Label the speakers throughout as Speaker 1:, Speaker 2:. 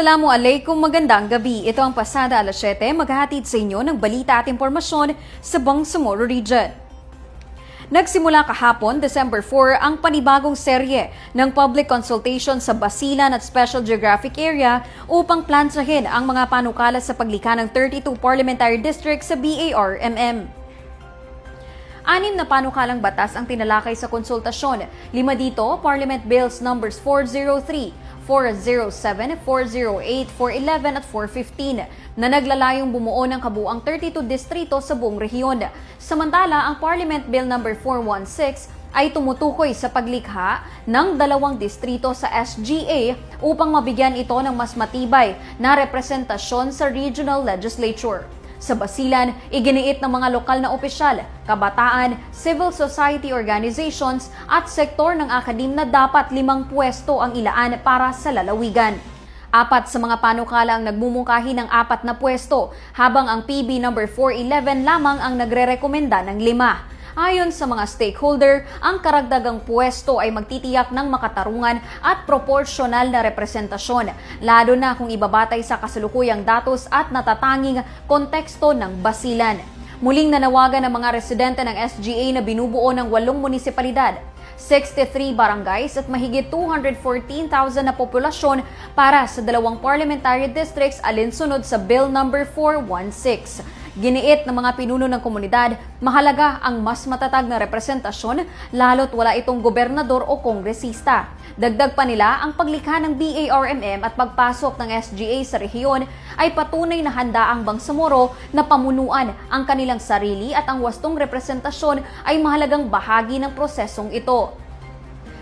Speaker 1: Assalamualaikum, magandang gabi. Ito ang pasada alas 7, maghahatid sa inyo ng balita at impormasyon sa Bangsamoro Region. Nagsimula kahapon, December 4, ang panibagong serye ng public consultation sa Basilan at Special Geographic Area upang plansahin ang mga panukala sa paglikha ng 32 parliamentary districts sa BAR-MM. Anim na panukalang batas ang tinalakay sa konsultasyon. Lima dito, Parliament Bills numbers 403, 407, 408, 411 at 415 na naglalayong bumuo ng kabuang 32 distrito sa buong rehiyon. Samantala, ang Parliament Bill number 416 ay tumutukoy sa paglikha ng dalawang distrito sa SGA upang mabigyan ito ng mas matibay na representasyon sa regional legislature. Sa Basilan, iginiit ng mga lokal na opisyal, kabataan, civil society organizations at sektor ng akadim na dapat limang pwesto ang ilaan para sa lalawigan. Apat sa mga panukala ang nagmumungkahi ng apat na pwesto, habang ang PB number 411 lamang ang nagrerekomenda ng lima. Ayon sa mga stakeholder, ang karagdagang pwesto ay magtitiyak ng makatarungan at proporsyonal na representasyon, lalo na kung ibabatay sa kasalukuyang datos at natatanging konteksto ng basilan. Muling nanawagan ng mga residente ng SGA na binubuo ng walong munisipalidad 63 barangays at mahigit 214,000 na populasyon para sa dalawang parliamentary districts alinsunod sa Bill number 416. Giniit ng mga pinuno ng komunidad, mahalaga ang mas matatag na representasyon lalo't wala itong gobernador o kongresista. Dagdag pa nila ang paglikha ng BARMM at pagpasok ng SGA sa rehiyon ay patunay na handa ang Bangsamoro na pamunuan ang kanilang sarili at ang wastong representasyon ay mahalagang bahagi ng prosesong ito.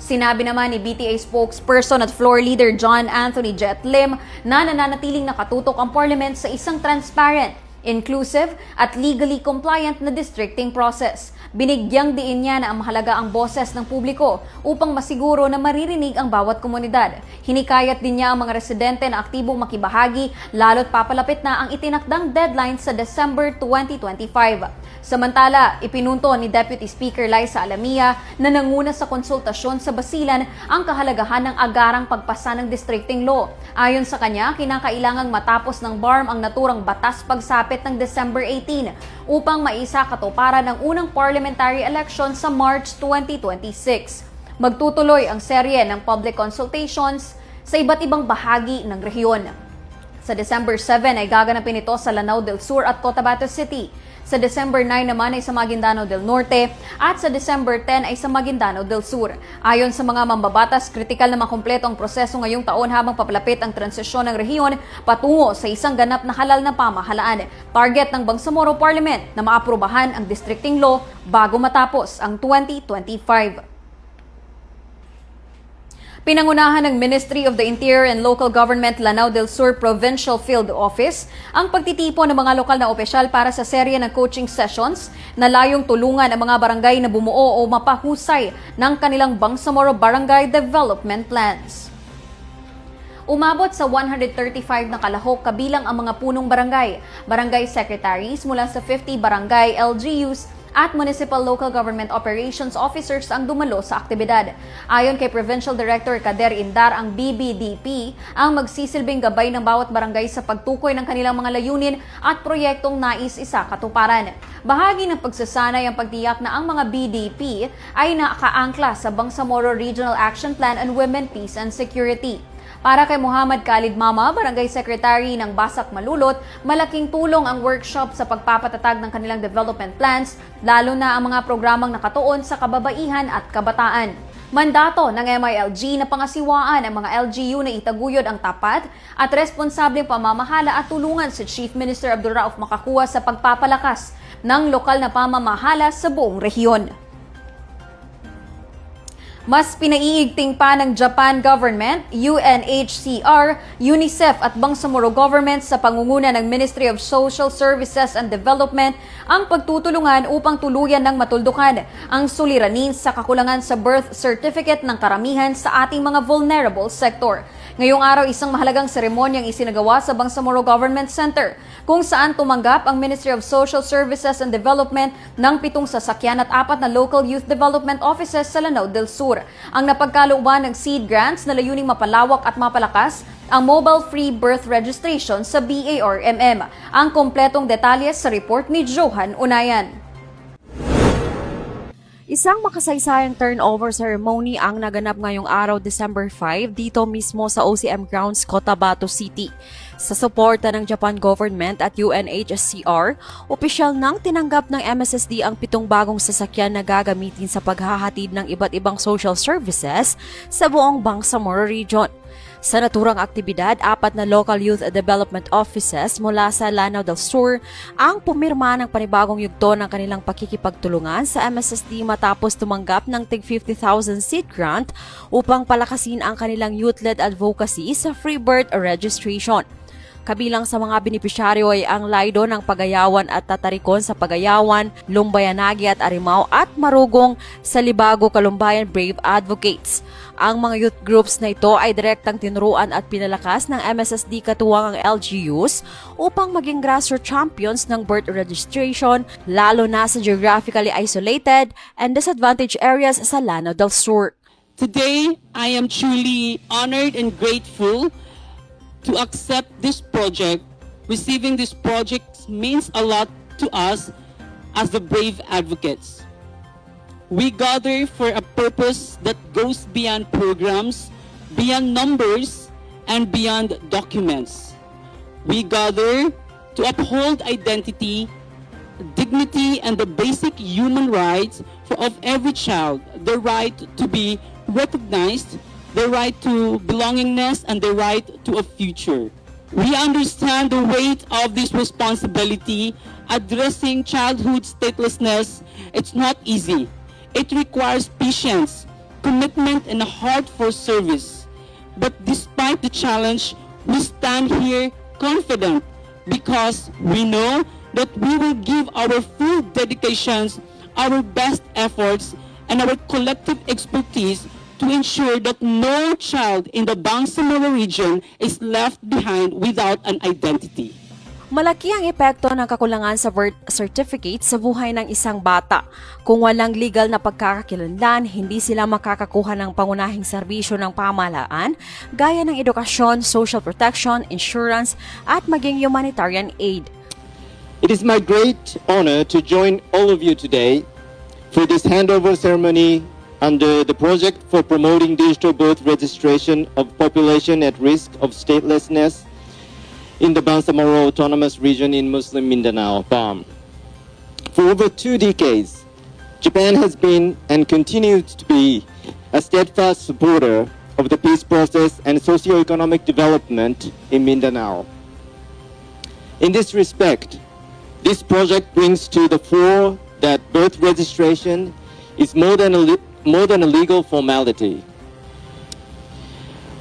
Speaker 1: Sinabi naman ni BTA spokesperson at floor leader John Anthony Jet Lim na nananatiling nakatutok ang parliament sa isang transparent, inclusive at legally compliant na districting process. Binigyang diin niya na ang mahalaga ang boses ng publiko upang masiguro na maririnig ang bawat komunidad. Hinikayat din niya ang mga residente na aktibong makibahagi lalo't papalapit na ang itinakdang deadline sa December 2025. Samantala, ipinunto ni Deputy Speaker Liza Alamia na nanguna sa konsultasyon sa Basilan ang kahalagahan ng agarang pagpasa ng districting law. Ayon sa kanya, kinakailangang matapos ng BARM ang naturang batas pagsapit ng December 18 upang maisa katuparan ng unang parliamentary election sa March 2026. Magtutuloy ang serye ng public consultations sa iba't ibang bahagi ng rehiyon. Sa December 7 ay gaganapin ito sa Lanao del Sur at Cotabato City. Sa December 9 naman ay sa Maguindano del Norte at sa December 10 ay sa Maguindano del Sur. Ayon sa mga mambabatas, kritikal na makumpleto ang proseso ngayong taon habang papalapit ang transisyon ng rehiyon patungo sa isang ganap na halal na pamahalaan. Target ng Bangsamoro Parliament na maaprubahan ang districting law bago matapos ang 2025. Pinangunahan ng Ministry of the Interior and Local Government Lanao del Sur Provincial Field Office ang pagtitipon ng mga lokal na opisyal para sa serye ng coaching sessions na layong tulungan ang mga barangay na bumuo o mapahusay ng kanilang Bangsamoro Barangay Development Plans. Umabot sa 135 na kalahok kabilang ang mga punong barangay, barangay secretaries mula sa 50 barangay LGUs at Municipal Local Government Operations Officers ang dumalo sa aktibidad. Ayon kay Provincial Director Kader Indar, ang BBDP ang magsisilbing gabay ng bawat barangay sa pagtukoy ng kanilang mga layunin at proyektong nais isa katuparan. Bahagi ng pagsasanay ang pagtiyak na ang mga BDP ay nakaangkla sa Bangsamoro Regional Action Plan on Women, Peace and Security. Para kay Muhammad Khalid Mama, Barangay Secretary ng Basak Malulot, malaking tulong ang workshop sa pagpapatatag ng kanilang development plans, lalo na ang mga programang nakatuon sa kababaihan at kabataan. Mandato ng MILG na pangasiwaan ang mga LGU na itaguyod ang tapat at responsableng pamamahala at tulungan si Chief Minister Abdul Rauf Makakuwa sa pagpapalakas ng lokal na pamamahala sa buong rehiyon. Mas pinaiigting pa ng Japan government, UNHCR, UNICEF at Bangsamoro government sa pangunguna ng Ministry of Social Services and Development ang pagtutulungan upang tuluyan ng matuldukan ang suliranin sa kakulangan sa birth certificate ng karamihan sa ating mga vulnerable sector. Ngayong araw, isang mahalagang seremonyang isinagawa sa Bangsamoro Government Center kung saan tumanggap ang Ministry of Social Services and Development ng pitong sasakyan at apat na local youth development offices sa Lanao del Sur. Ang napagkalooban ng seed grants na layuning mapalawak at mapalakas ang mobile free birth registration sa BARMM. Ang kompletong detalye sa report ni Johan Unayan.
Speaker 2: Isang makasaysayang turnover ceremony ang naganap ngayong araw December 5 dito mismo sa OCM Grounds, Cotabato City. Sa suporta ng Japan government at UNHCR, opisyal nang tinanggap ng MSSD ang pitong bagong sasakyan na gagamitin sa paghahatid ng iba't ibang social services sa buong Bangsamoro Region. Sa naturang aktibidad, apat na local youth development offices mula sa Lanao del Sur ang pumirma ng panibagong yugto ng kanilang pakikipagtulungan sa MSSD matapos tumanggap ng tig 50,000 seed grant upang palakasin ang kanilang youth-led advocacy sa free birth registration. Kabilang sa mga benepisyaryo ay ang Laido ng Pagayawan at Tatarikon sa Pagayawan, Lumbayanagi at Arimao at Marugong sa Libago Kalumbayan Brave Advocates. Ang mga youth groups na ito ay direktang tinuruan at pinalakas ng MSSD katuwang ang LGUs upang maging grassroots champions ng birth registration lalo na sa geographically isolated and disadvantaged areas sa Lanao del Sur.
Speaker 3: Today, I am truly honored and grateful to accept this project. Receiving this project means a lot to us as the brave advocates. We gather for a purpose that goes beyond programs, beyond numbers, and beyond documents. We gather to uphold identity, dignity, and the basic human rights of every child, the right to be recognized, the right to belongingness, and the right to a future. We understand the weight of this responsibility. Addressing childhood statelessness, it's not easy. It requires patience, commitment, and a heart for service. But despite the challenge, we stand here confident because we know that we will give our full dedications, our best efforts, and our collective expertise to ensure that no child in the Bangsamoro region is left behind without an identity.
Speaker 2: Malaki ang epekto ng kakulangan sa birth certificate sa buhay ng isang bata. Kung walang legal na pagkakakilanlan, hindi sila makakakuha ng pangunahing serbisyo ng pamahalaan gaya ng edukasyon, social protection, insurance at maging humanitarian aid.
Speaker 4: It is my great honor to join all of you today for this handover ceremony under the project for promoting digital birth registration of population at risk of statelessness in the Bangsamoro Autonomous Region in Muslim Mindanao, BAM. For over two decades, Japan has been and continues to be a steadfast supporter of the peace process and socio-economic development in Mindanao. In this respect, this project brings to the fore that birth registration is more than a, more than a legal formality.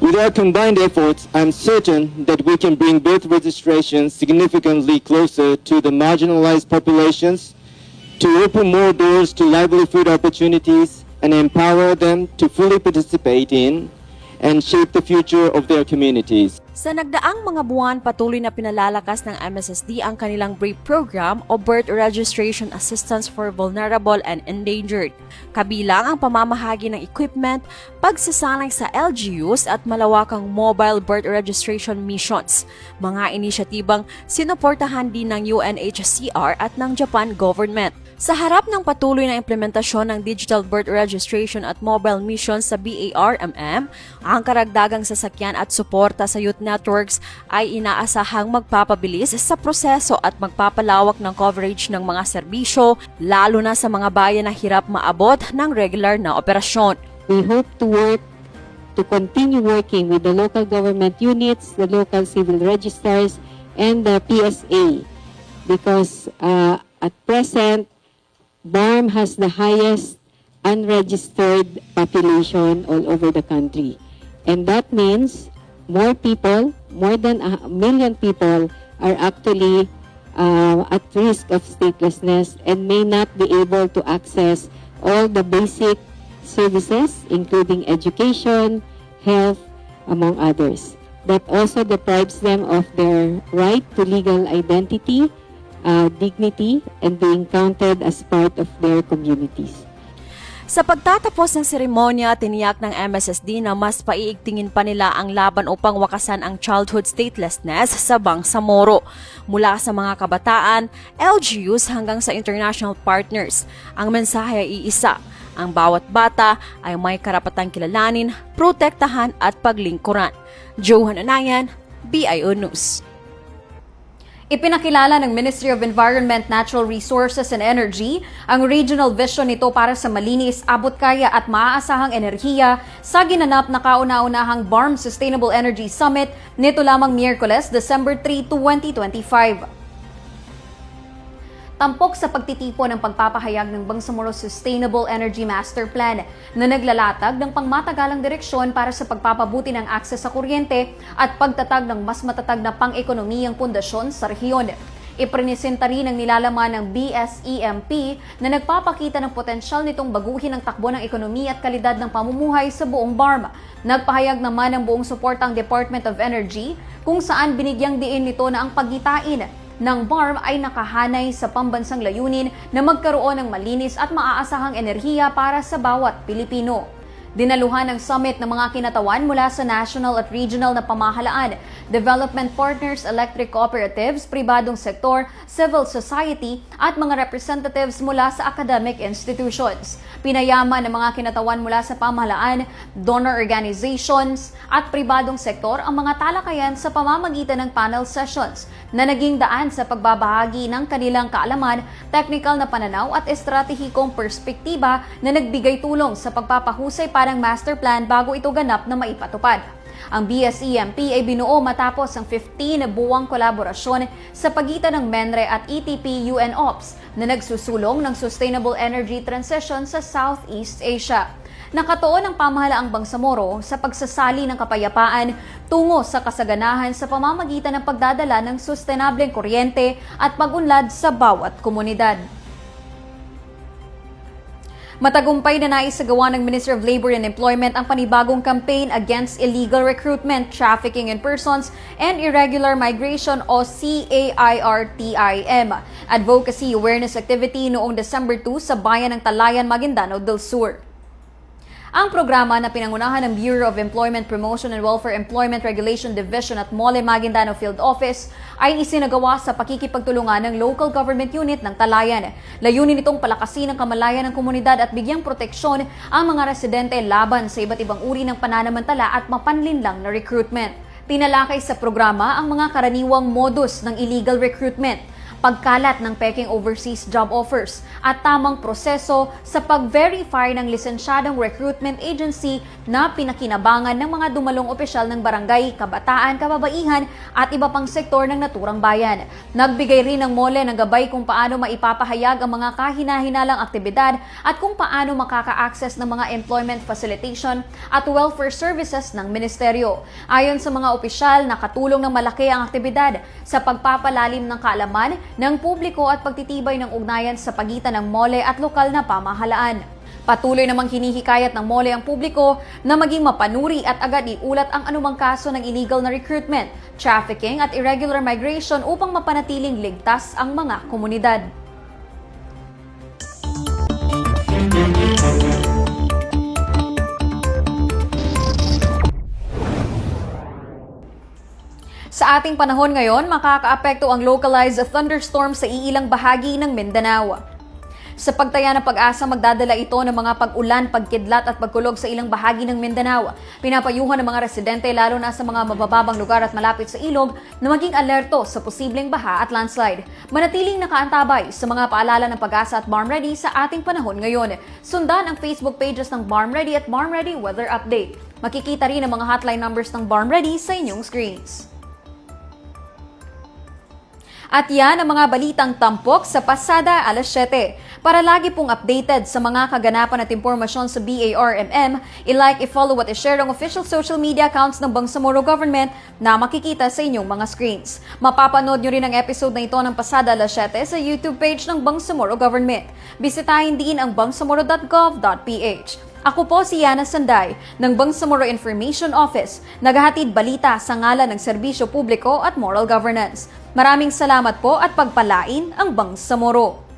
Speaker 4: With our combined efforts, I'm certain that we can bring birth registration significantly closer to the marginalized populations, to open more doors to livelihood opportunities, and empower them to fully participate in and shape the future of their communities.
Speaker 2: Sa nagdaang mga buwan, patuloy na pinalalakas ng MSSD ang kanilang BRAVE program o Birth Registration Assistance for Vulnerable and Endangered. Kabilang ang pamamahagi ng equipment, pagsasanay sa LGUs at malawakang mobile birth registration missions. Mga inisyatibang sinuportahan din ng UNHCR at ng Japan government. Sa harap ng patuloy na implementasyon ng digital birth registration at mobile missions sa BARMM, ang karagdagang sasakyan at suporta sa youth networks ay inaasahang magpapabilis sa proseso at magpapalawak ng coverage ng mga serbisyo, lalo na sa mga bayan na hirap maabot ng regular na operasyon.
Speaker 5: we hope to work to continue working with the local government units, the local civil registers, and the PSA because uh, at present, BARM has the highest unregistered population all over the country. And that means more people, more than a million people, are actually uh, at risk of statelessness and may not be able to access all the basic services, including education, health, among others. That also deprives them of their right to legal identity, uh, dignity, and being counted as part of their communities.
Speaker 2: Sa pagtatapos ng seremonya, tiniyak ng MSSD na mas paiigtingin pa nila ang laban upang wakasan ang childhood statelessness sa Bangsamoro. Mula sa mga kabataan, LGUs hanggang sa international partners, ang mensahe ay iisa. Ang bawat bata ay may karapatang kilalanin, protektahan at paglingkuran. Johan Anayan, BIO News.
Speaker 1: Ipinakilala ng Ministry of Environment, Natural Resources and Energy ang regional vision nito para sa malinis, abot kaya at maaasahang enerhiya sa ginanap na kauna-unahang BARM Sustainable Energy Summit nito lamang Miyerkules, December 3, 2025. Tampok sa pagtitipo ng pagpapahayag ng Bangsamoro Sustainable Energy Master Plan na naglalatag ng pangmatagalang direksyon para sa pagpapabuti ng akses sa kuryente at pagtatag ng mas matatag na pang-ekonomiyang pundasyon sa rehiyon. Iprenesenta rin ang nilalaman ng BSEMP na nagpapakita ng potensyal nitong baguhin ang takbo ng ekonomiya at kalidad ng pamumuhay sa buong BARM. Nagpahayag naman ng buong suporta ang Department of Energy kung saan binigyang diin nito na ang paggitain ng BARM ay nakahanay sa pambansang layunin na magkaroon ng malinis at maaasahang enerhiya para sa bawat Pilipino. Dinaluhan ng summit ng mga kinatawan mula sa national at regional na pamahalaan, development partners, electric cooperatives, pribadong sektor, civil society at mga representatives mula sa academic institutions. Pinayaman ng mga kinatawan mula sa pamahalaan, donor organizations at pribadong sektor ang mga talakayan sa pamamagitan ng panel sessions na naging daan sa pagbabahagi ng kanilang kaalaman, technical na pananaw at estratehikong perspektiba na nagbigay tulong sa pagpapahusay parang master plan bago ito ganap na maipatupad. Ang BSEMP ay binuo matapos ang 15 na buwang kolaborasyon sa pagitan ng MENRE at ETP UN Ops na nagsusulong ng sustainable energy transition sa Southeast Asia. Nakatuon ang pamahalaang Bangsamoro sa pagsasali ng kapayapaan tungo sa kasaganahan sa pamamagitan ng pagdadala ng sustenableng kuryente at pag-unlad sa bawat komunidad. Matagumpay na naisagawa ng Minister of Labor and Employment ang panibagong campaign against illegal recruitment, trafficking in persons, and irregular migration o CAIRTIM advocacy awareness activity noong December 2 sa bayan ng Talayan, Maguindano del Sur. Ang programa na pinangunahan ng Bureau of Employment Promotion and Welfare Employment Regulation Division at Mole Maguindano Field Office ay isinagawa sa pakikipagtulungan ng local government unit ng Talayan. Layunin nitong palakasin ang kamalayan ng komunidad at bigyang proteksyon ang mga residente laban sa iba't ibang uri ng pananamantala at mapanlinlang na recruitment. Tinalakay sa programa ang mga karaniwang modus ng illegal recruitment, pagkalat ng peking overseas job offers at tamang proseso sa pag-verify ng lisensyadong recruitment agency na pinakinabangan ng mga dumalong opisyal ng barangay, kabataan, kababaihan at iba pang sektor ng naturang bayan. Nagbigay rin ng mole ng gabay kung paano maipapahayag ang mga kahinahinalang aktibidad at kung paano makaka-access ng mga employment facilitation at welfare services ng ministeryo. Ayon sa mga opisyal, nakatulong ng malaki ang aktibidad sa pagpapalalim ng kaalaman ng publiko at pagtitibay ng ugnayan sa pagitan ng mole at lokal na pamahalaan. Patuloy namang hinihikayat ng mole ang publiko na maging mapanuri at agad iulat ang anumang kaso ng illegal na recruitment, trafficking at irregular migration upang mapanatiling ligtas ang mga komunidad. Sa ating panahon ngayon, makakaapekto ang localized thunderstorm sa iilang bahagi ng Mindanao. Sa pagtaya ng pag-asa, magdadala ito ng mga pag-ulan, pagkidlat at pagkulog sa ilang bahagi ng Mindanao. Pinapayuhan ng mga residente lalo na sa mga mabababang lugar at malapit sa ilog na maging alerto sa posibleng baha at landslide. Manatiling nakaantabay sa mga paalala ng pag-asa at Barm Ready sa ating panahon ngayon. Sundan ang Facebook pages ng Barm Ready at Barm Ready Weather Update. Makikita rin ang mga hotline numbers ng Barm Ready sa inyong screens. At yan ang mga balitang tampok sa pasada alas 7. Para lagi pong updated sa mga kaganapan at impormasyon sa BARMM, i-like, i-follow at i-share ang official social media accounts ng Bangsamoro Government na makikita sa inyong mga screens. Mapapanood nyo rin ang episode na ito ng pasada alas 7 sa YouTube page ng Bangsamoro Government. Bisitahin din ang bangsamoro.gov.ph. Ako po si Yana Sanday ng Bangsamoro Information Office, naghahatid balita sa ngalan ng serbisyo publiko at moral governance. Maraming salamat po at pagpalain ang Bangsamoro.